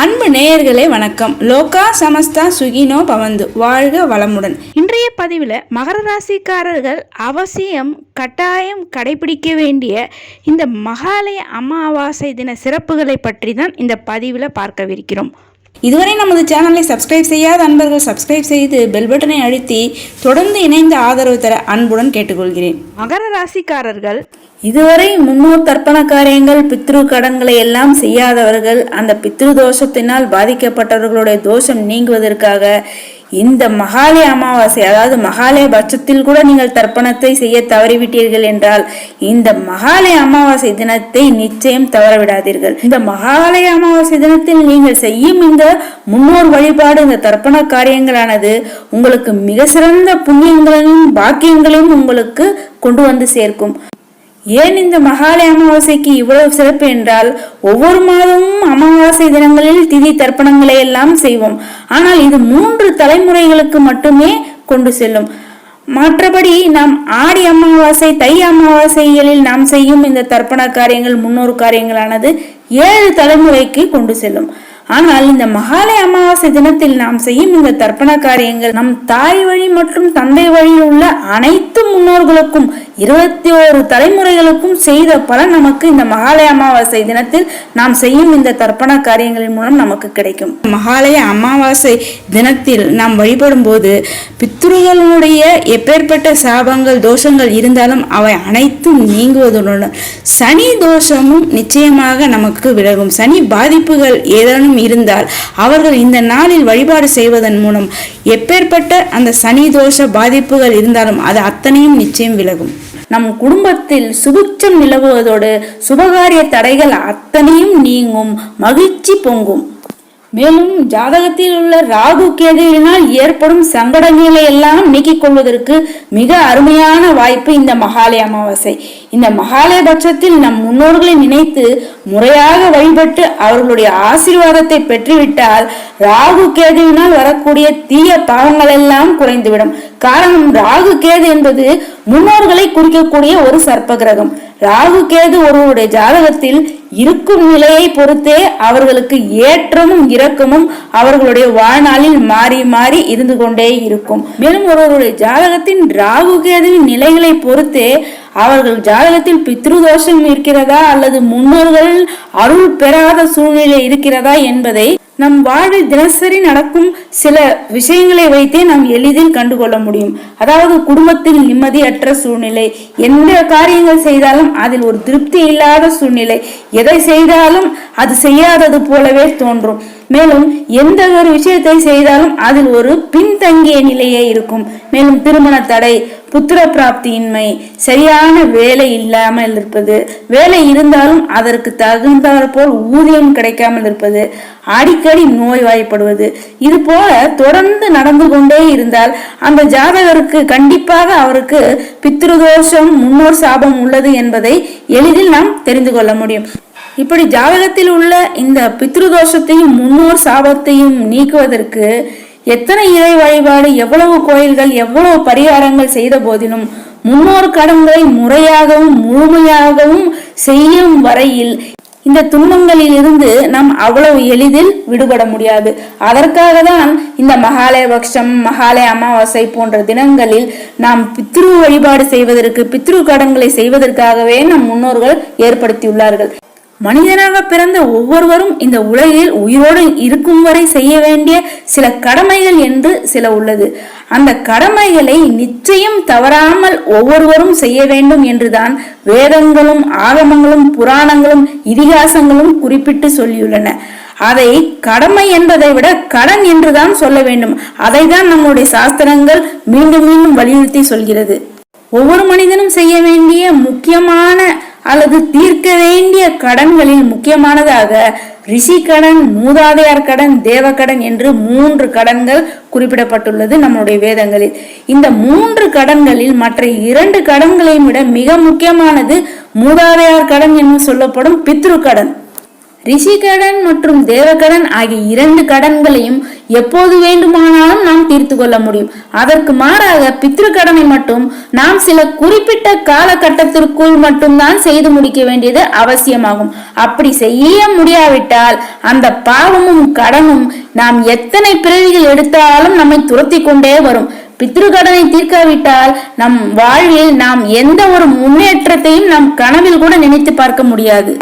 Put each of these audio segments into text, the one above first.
அன்பு நேயர்களே வணக்கம். லோகா சமஸ்தா சுகினோ பவந்து. வாழ்க வளமுடன். இன்றைய பதிவில் மகர ராசிக்காரர்கள் அவசியம் கட்டாயம் கடைபிடிக்க வேண்டிய இந்த மகாலய அமாவாசை தின சிறப்புகளை பற்றி தான் இந்த பதிவில் பார்க்கவிருக்கிறோம். இதுவரை நமது சேனலை சப்ஸ்கிரைப் செய்யாத அன்பர்கள் சப்ஸ்கிரைப் செய்து பெல் பட்டனை அழுத்தி தொடர்ந்து இணைந்து ஆதரவு தர அன்புடன் கேட்டுக்கொள்கிறேன். மகர ராசிக்காரர்கள் இதுவரை முன்னோர் தர்ப்பண காரியங்கள் பித்ரு கடன்களை எல்லாம் செய்யாதவர்கள் அந்த பித்ரு தோஷத்தினால் பாதிக்கப்பட்டவர்களுடைய தோஷம் நீங்குவதற்காக இந்த மகாலய அமாவாசை அதாவது மகாலய பட்சத்தில் கூட நீங்கள் தர்ப்பணத்தை செய்ய தவறிவிட்டீர்கள் என்றால் இந்த மகாலய அமாவாசை தினத்தை நிச்சயம் தவறவிடாதீர்கள். இந்த மகாலய அமாவாசை தினத்தில் நீங்கள் செய்யும் இந்த முன்னோர் வழிபாடு இந்த தர்ப்பண காரியங்களானது உங்களுக்கு மிக சிறந்த புண்ணியங்களையும் பாக்கியங்களையும் உங்களுக்கு கொண்டு வந்து சேர்க்கும். ஏன் இந்த மகாலய அமாவாசைக்கு இவ்வளவு சிறப்பு என்றால் ஒவ்வொரு மாதமும் அமாவாசை தினங்களில் திதி தர்ப்பணங்களை எல்லாம் செய்வோம். ஆனால் இது மூன்று தலைமுறைகளுக்கு மட்டுமே கொண்டு செல்லும். மற்றபடி நாம் ஆடி அமாவாசை தை அமாவாசைகளில் நாம் செய்யும் இந்த தர்ப்பண காரியங்கள் முன்னோர் காரியங்களானது ஏழு தலைமுறைக்கு கொண்டு செல்லும். ஆனால் இந்த மகாலய அமாவாசை தினத்தில் நாம் செய்யும் இந்த தர்ப்பண காரியங்கள் நம் தாய் வழி மற்றும் தந்தை வழியில் உள்ள அனைத்து முன்னோர்களுக்கும் இருபத்தி ஓரு தலைமுறைகளுக்கும் செய்த பலன் நமக்கு இந்த மகாலய அமாவாசை தினத்தில் நாம் செய்யும் இந்த தர்ப்பண காரியங்களின் மூலம் நமக்கு கிடைக்கும். மகாலய அமாவாசை தினத்தில் நாம் வழிபடும் போது பித்ருகளுடைய எப்பேற்பட்ட சாபங்கள் தோஷங்கள் இருந்தாலும் அவை அனைத்தும் நீங்குவதுடன் சனி தோஷமும் நிச்சயமாக நமக்கு விலகும். சனி பாதிப்புகள் ஏதேனும் இருந்தால் அவர்கள் இந்த நாளில் வழிபாடு செய்வதன் மூலம் எப்பேற்பட்ட அந்த சனி தோஷ பாதிப்புகள் இருந்தாலும் அது அத்தனையும் நிச்சயம் விலகும். நம் குடும்பத்தில் சுபிட்சம் நிலவுவதோடு சுபகாரிய தடைகள் அத்தனையும் நீங்கும் மகிழ்ச்சி பொங்கும். மேலும் ஜாதகத்தில் உள்ள ராகு கேதுவினால் ஏற்படும் சங்கடங்களை எல்லாம் நீக்கிக் கொள்வதற்கு மிக அருமையான வாய்ப்பு இந்த மகாலய அமாவாசை. இந்த மகாலய பட்சத்தில் நம் முன்னோர்களை நினைத்து முறையாக வழிபட்டு அவர்களுடைய ஆசீர்வாதத்தை பெற்றுவிட்டால் ராகு கேதுவினால் வரக்கூடிய தீய பாவங்கள் எல்லாம் குறைந்துவிடும். காரணம் ராகு கேது என்பது முன்னோர்களை குறிக்கக்கூடிய ஒரு சர்ப்ப கிரகம். ராகு கேது ஒருவருடைய ஜாதகத்தில் இருக்கும் நிலையை பொறுத்தே அவர்களுக்கு ஏற்றமும் இரக்கமும் அவர்களுடைய வாழ்நாளில் மாறி மாறி இருந்து கொண்டே இருக்கும். மேலும் ஒருவருடைய ஜாதகத்தின் ராகு கேதுவின் நிலைகளை பொறுத்தே அவர்கள் ஜாதகத்தில் பித்ருதோஷம் இருக்கிறதா அல்லது முன்னோர்கள் அருள் பெறாத சூழ்நிலை இருக்கிறதா என்பதை நம் வாழ்வில் தினசரி நடக்கும் சில விஷயங்களை வைத்தே நாம் எளிதில் கண்டுகொள்ள முடியும். அதாவது குடும்பத்தில் நிம்மதியற்ற சூழ்நிலை. எந்த காரியங்கள் செய்தாலும் அதில் ஒரு திருப்தி இல்லாத சூழ்நிலை. எதை செய்தாலும் அது செய்யாதது போலவே தோன்றும். மேலும் எந்த ஒரு விஷயத்தை செய்தாலும் அதில் ஒரு பின்தங்கிய நிலையே இருக்கும். மேலும் திருமண தடை புத்திர பிராப்தியின்மை சரியான வேலை இல்லாமல் இருப்பது. வேலை இருந்தாலும் அதற்கு தகுந்தாற் போல் ஊதியம் கிடைக்காமல் இருப்பது. அடிக்கடி நோய்வாய்ப்படுவது. இது போல தொடர்ந்து நடந்து கொண்டே இருந்தால் அந்த ஜாதகருக்கு கண்டிப்பாக அவருக்கு பித்ருதோஷம் முன்னோர் சாபம் உள்ளது என்பதை எளிதில் நாம் தெரிந்து கொள்ள முடியும். இப்படி ஜாதகத்தில் உள்ள இந்த பித்ருதோஷத்தையும் முன்னோர் சாபத்தையும் நீக்குவதற்கு எத்தனை இறை வழிபாடு எவ்வளவு கோயில்கள் எவ்வளவு பரிகாரங்கள் செய்த போதிலும் முன்னோர் கடன்களை முறையாகவும் முழுமையாகவும் செய்யும் வரையில் இந்த துன்பங்களில் இருந்து நாம் அவ்வளவு எளிதில் விடுபட முடியாது. அதற்காக தான் இந்த மகாலய பக்ஷம் மகாலய அமாவாசை போன்ற தினங்களில் நாம் பித்ரு வழிபாடு செய்வதற்கு பித்ரு கடன்களை செய்வதற்காகவே நம் முன்னோர்கள் ஏற்படுத்தியுள்ளார்கள். மனிதனாக பிறந்த ஒவ்வொருவரும் இந்த உலகில் உயிரோடு இருக்கும் வரை செய்ய வேண்டிய சில கடமைகள் என்று சில உள்ளது. அந்த கடமைகளை நிச்சயம் தவறாமல் ஒவ்வொருவரும் செய்ய வேண்டும் என்றுதான் வேதங்களும் ஆகமங்களும் புராணங்களும் இதிகாசங்களும் குறிப்பிட்டு சொல்லியுள்ளன. அதை கடமை என்பதை விட கடன் என்றுதான் சொல்ல வேண்டும். அதை தான் நம்முடைய சாஸ்திரங்கள் மீண்டும் மீண்டும் வலியுறுத்தி சொல்கிறது. ஒவ்வொரு மனிதனும் செய்ய வேண்டிய முக்கியமான அல்லது தீர்க்க வேண்டிய கடன்களில் முக்கியமானதாக ரிஷி கடன் மூதாதையார் கடன் தேவக்கடன் என்று மூன்று கடன்கள் குறிப்பிடப்பட்டுள்ளது நம்முடைய வேதங்களில். இந்த மூன்று கடன்களில் மற்ற இரண்டு கடன்களையும் விட மிக முக்கியமானது மூதாதையார் கடன் என்று சொல்லப்படும் பித்ரு கடன். ரிஷி கடன் மற்றும் தேவகடன் ஆகிய இரண்டு கடன்களையும் எப்போது வேண்டுமானாலும் நாம் தீர்த்து கொள்ள முடியும். அதற்கு மாறாக பித்ரு கடனை மட்டும் நாம் சில குறிப்பிட்ட காலகட்டத்திற்குள் மட்டும்தான் செய்து முடிக்க வேண்டியது அவசியமாகும். அப்படி செய்ய முடியாவிட்டால் அந்த பாவமும் கடனும் நாம் எத்தனை பிறவிகள் எடுத்தாலும் நம்மை துரத்தி கொண்டே வரும். பித்ரு கடனை தீர்க்காவிட்டால் நம் வாழ்வில் நாம் எந்த ஒரு முன்னேற்றத்தையும் நம் கனவில் கூட நினைத்து பார்க்க முடியாது.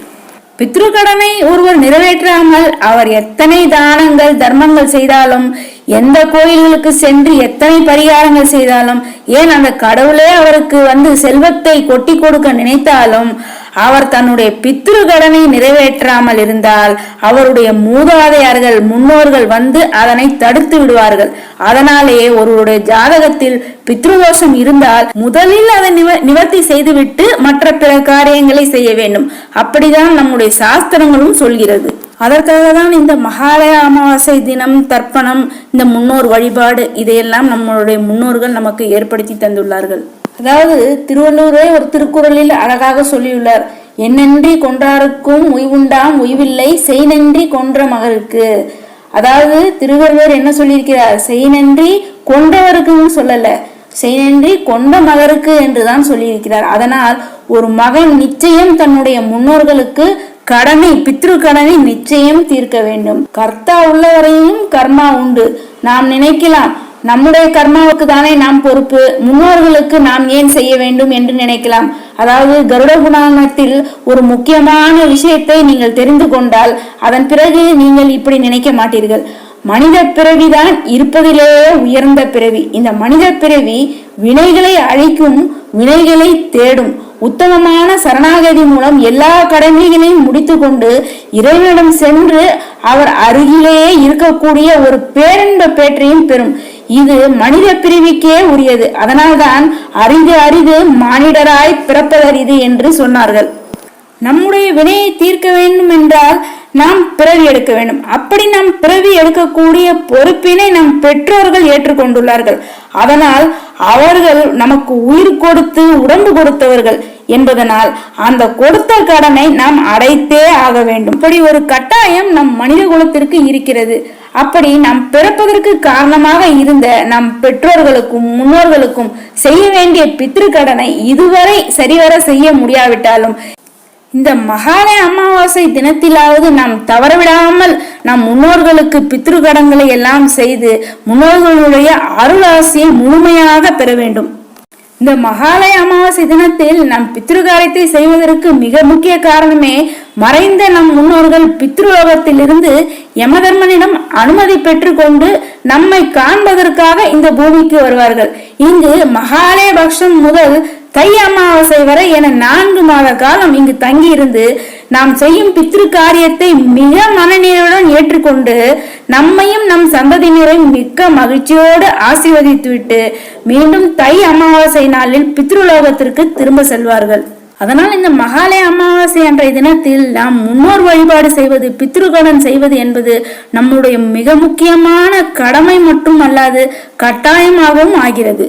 பித்ரு கடனை ஒருவர் நிறைவேற்றாமல் அவர் எத்தனை தானங்கள் தர்மங்கள் செய்தாலும் எந்த கோயில்களுக்கு சென்று எத்தனை பரிகாரங்கள் செய்தாலும் ஏன் அந்த கடவுளே அவருக்கு வந்து செல்வத்தை கொட்டி கொடுக்க நினைத்தாலும் அவர் தன்னுடைய பித்ரு கடனை நிறைவேற்றாமல் இருந்தால் அவருடைய மூதாதையர்கள் முன்னோர்கள் வந்து அதனை தடுத்து விடுவார்கள். அதனாலேயே ஒருவருடைய ஜாதகத்தில் பித்ருதோஷம் இருந்தால் முதலில் அதை நிவ நிவர்த்தி செய்துவிட்டு மற்ற பிற காரியங்களை செய்ய வேண்டும். அப்படிதான் நம்முடைய சாஸ்திரங்களும் சொல்கிறது. அதற்காக தான் இந்த மகாலய அமாவாசை தினம் தர்ப்பணம் இந்த முன்னோர் வழிபாடு இதையெல்லாம் நம்மளுடைய முன்னோர்கள் நமக்கு ஏற்படுத்தி தந்துள்ளார்கள். அதாவது திருவள்ளூரே ஒரு திருக்குறளில் அழகாக சொல்லியுள்ளார். என்னன்றி கொன்றாருக்கும் உய்வுண்டாம் உய்வில்லை செய்நன்றி கொன்ற மகருக்கு. அதாவது திருவள்ளுவர் என்ன சொல்லியிருக்கிறார்? செய்நன்றி கொன்றவருக்குன்னு சொல்லல. செய்நன்றி கொண்ட மகருக்கு என்றுதான் சொல்லியிருக்கிறார். அதனால் ஒரு மகன் நிச்சயம் தன்னுடைய முன்னோர்களுக்கு கடனை பித்ரு கடனை நிச்சயம் தீர்க்க வேண்டும். கர்த்தா உள்ளவரையும் கர்மா உண்டு. நாம் நினைக்கலாம் நம்முடைய கர்மாவுக்கு தானே நாம் பொறுப்பு. முன்னோர்களுக்கு நாம் ஏன் செய்ய வேண்டும் என்று நினைக்கலாம். அதாவது கருட புராணத்தில் ஒரு முக்கியமான விஷயத்தை நீங்கள் தெரிந்து கொண்டால் அதன் பிறகு நீங்கள் இப்படி நினைக்க மாட்டீர்கள். மனித பிறவிதான் இருப்பதிலேயே உயர்ந்த பிறவி. இந்த மனித பிறவி வினைகளை அழிக்கும் வினைகளை தேடும். உத்தமமான சரணாகதி மூலம் எல்லா கடமைகளையும் முடித்துக்கொண்டு இறைவனிடம் சென்று அவர் அருகிலேயே இருக்கக்கூடிய ஒரு பேரன்ப பேற்றையும் பெறும். இது மனித பிரிவுக்கே உரியது. அதனால்தான் அரிது அரிது மானிடராய் பிறப்பதறிது என்று சொன்னார்கள். நம்முடைய வினையை தீர்க்க வேண்டும் என்றால் நாம் பிறவி எடுக்க வேண்டும். அப்படி நாம் பிறவி எடுக்கக்கூடிய பொறுப்பினை நம் பெற்றோர்கள் ஏற்றுக்கொண்டுள்ளார்கள். அதனால் அவர்கள் நமக்கு உயிர் கொடுத்து உடம்பு கொடுத்தவர்கள். என்பதனால் அந்த கொடுத்த கடனை நாம் அடைத்தே ஆக வேண்டும். இப்படி ஒரு கட்டாயம் நம் மனித குலத்திற்கு இருக்கிறது. அப்படி நாம் பிறப்பதற்கு காரணமாக இருந்த நம் பெற்றோர்களுக்கும் முன்னோர்களுக்கும் செய்ய வேண்டிய பித்ரு கடனை இதுவரை சரிவர செய்ய முடியாவிட்டாலும் இந்த மகாலய அமாவாசை தினத்திலாவது நாம் தவறவிடாமல் நம் முன்னோர்களுக்கு பித்ரு கடன்களை எல்லாம் செய்து முன்னோர்களுடைய அருளாசியை முழுமையாக பெற வேண்டும். இந்த மகாலய அமாவாசை தினத்தில் நம் பித்ருகாரியத்தை செய்வதற்கு மிக முக்கிய காரணமே மறைந்த நம் முன்னோர்கள் பித்ருலோகத்திலிருந்து யமதர்மனிடம் அனுமதி பெற்றுக்கொண்டு நம்மை காண்பதற்காக இந்த பூமிக்கு வருவார்கள். இங்கு மகாலய பக்ஷம் முதல் தை அமாவாசை வரை என நான்கு மாத காலம் இங்கு தங்கியிருந்து நாம் செய்யும் பித்ரு காரியத்தை மிக மனநிலையுடன் ஏற்றுக்கொண்டு நம்மையும் நம் சந்ததியினரையும் மிக்க மகிழ்ச்சியோடு ஆசீர்வதித்துவிட்டு மீண்டும் தை அமாவாசை நாளில் பித்ருலோகத்திற்கு திரும்ப செல்வார்கள். அதனால் இந்த மகாலய அமாவாசை அன்றைய தினத்தில் நாம் முன்னோர் வழிபாடு செய்வது பித்ருகடன் செய்வது என்பது நம்முடைய மிக முக்கியமான கடமை மட்டும் அல்லாது கட்டாயமாகவும் ஆகிறது.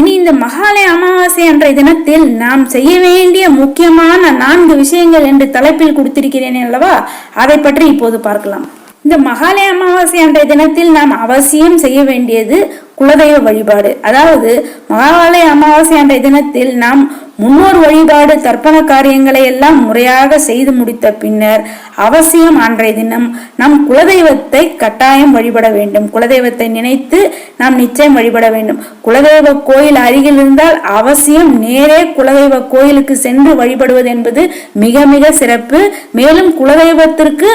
இனி இந்த மகாலய அமாவாசை அன்றைய தினத்தில் நாம் செய்ய வேண்டிய முக்கியமான நான்கு விஷயங்கள் என்று தலைப்பில் கொடுத்திருக்கிறேன் அல்லவா? அதை பற்றி இப்போது பார்க்கலாம். இந்த மகாலய அமாவாசை அன்றைய தினத்தில் நாம் அவசியம் செய்ய வேண்டியது குலதெய்வ வழிபாடு. அதாவது மகாலய அமாவாசை அன்றைய தினத்தில் நாம் முன்னோர் வழிபாடு தர்ப்பண காரியங்களை எல்லாம் முறையாக செய்து முடித்த பின்னர் அவசியம் அன்றைய தினம் நம் குலதெய்வத்தை கட்டாயம் வழிபட வேண்டும். குலதெய்வத்தை நினைத்து நாம் நிச்சயம் வழிபட வேண்டும். குலதெய்வ கோயில் அருகில் இருந்தால் அவசியம் நேரே குலதெய்வ கோயிலுக்கு சென்று வழிபடுவது என்பது மிக மிக சிறப்பு. மேலும் குலதெய்வத்திற்கு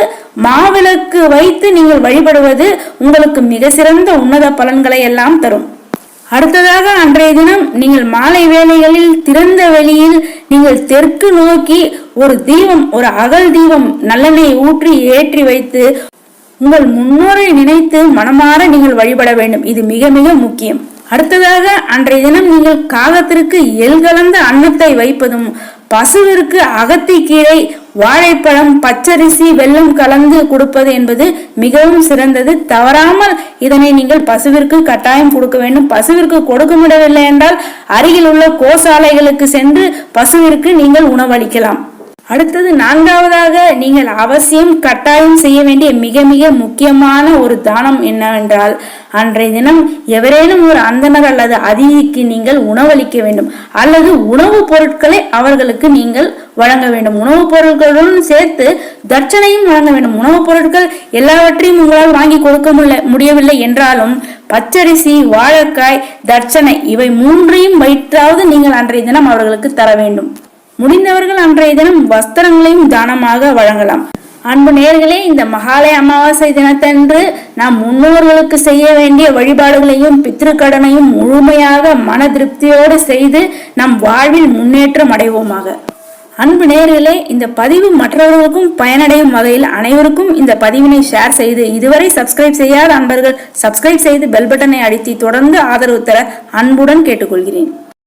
மாவிளக்கு வைத்து நீங்கள் வழிபடுவது உங்களுக்கு மிக சிறந்த உன்னத பலன்களை எல்லாம் தரும். அடுத்ததாக அன்றைய தினம் நீங்கள் மாலை வேளைகளில் திறந்த வெளியில் நீங்கள் தெற்கு நோக்கி ஒரு தீபம் ஒரு அகல் தீபம் நல்லெண்ணெய் ஊற்றி ஏற்றி வைத்து உங்கள் முன்னோரை நினைத்து மனமாற நீங்கள் வழிபட வேண்டும். இது மிக மிக முக்கியம். அடுத்ததாக அன்றைய தினம் நீங்கள் காகத்திற்கு எல் கலந்த அன்னத்தை வைப்பதும் பசுவிற்கு அகத்தி கீழே வாழைப்பழம் பச்சரிசி வெல்லம் கலந்து கொடுப்பது என்பது மிகவும் சிறந்தது. தவறாமல் இதனை நீங்கள் பசுவிற்கு கட்டாயம் கொடுக்க வேண்டும். பசுவிற்கு கொடுக்க முடியவில்லை என்றால் அருகில் உள்ள கோசாலைகளுக்கு சென்று பசுவிற்கு நீங்கள் உணவளிக்கலாம். அடுத்தது நான்காவதாக நீங்கள் அவசியம் கட்டாயம் செய்ய வேண்டிய மிக மிக முக்கியமான ஒரு தானம் என்னவென்றால் அன்றைய தினம் எவரேனும் ஒரு அந்தனர் அல்லது அதிதிக்கு நீங்கள் உணவளிக்க வேண்டும். அல்லது உணவுப் பொருட்களை அவர்களுக்கு நீங்கள் வழங்க வேண்டும். உணவுப் பொருட்களுடன் சேர்த்து தட்சணையும் வழங்க வேண்டும். உணவுப் பொருட்கள் எல்லாவற்றையும் உங்களால் வாங்கி கொடுக்க முடியவில்லை என்றாலும் பச்சரிசி வாழைக்காய் தட்சணை இவை மூன்றையும் வைத்தாவது நீங்கள் அன்றைய தினம் அவர்களுக்கு தர வேண்டும். முடிந்தவர்கள் அன்றைய தினம் வஸ்திரங்களையும் தானமாக வழங்கலாம். அன்பு நேர்களே இந்த மகாலய அமாவாசை தினத்தன்று நாம் முன்னோர்களுக்கு செய்ய வேண்டிய வழிபாடுகளையும் பித்திருக்கடனையும் முழுமையாக மன திருப்தியோடு செய்து நம் வாழ்வில் முன்னேற்றம் அடைவோமாக. அன்பு நேர்களே இந்த பதிவு மற்றவர்களுக்கும் பயனடையும் வகையில் அனைவருக்கும் இந்த பதிவினை ஷேர் செய்து இதுவரை சப்ஸ்கிரைப் செய்யாத அன்பர்கள் சப்ஸ்கிரைப் செய்து பெல் பட்டனை அழுத்தி தொடர்ந்து ஆதரவு தர அன்புடன் கேட்டுக்கொள்கிறேன்.